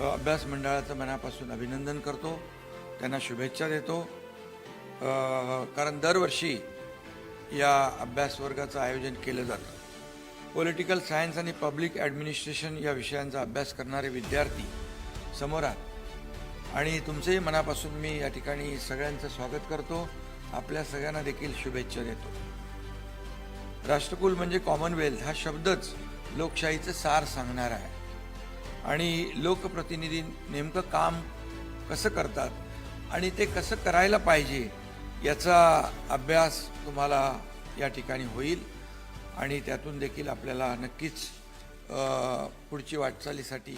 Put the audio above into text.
अभ्यास मंडळाचं मनापासून अभिनंदन करतो. त्यांना शुभेच्छा देतो. कारण दरवर्षी या अभ्यास वर्गाचं आयोजन केलं जातं. पॉलिटिकल सायन्स आणि पब्लिक ॲडमिनिस्ट्रेशन या विषयांचा अभ्यास करणारे विद्यार्थी समोर आहात. आणि तुमचेही मनापासून मी या ठिकाणी सगळ्यांचं स्वागत करतो. आपल्या सगळ्यांना देखील शुभेच्छा देतो. राष्ट्रकुल म्हणजे कॉमनवेल्थ हा शब्दच लोकशाहीचं सार सांगणारा आहे. आणि लोकप्रतिनिधी नेमकं काम कसं करतात आणि ते कसं करायला पाहिजे याचा अभ्यास तुम्हाला या ठिकाणी होईल. आणि त्यातून देखील आपल्याला नक्कीच पुढची वाटचालीसाठी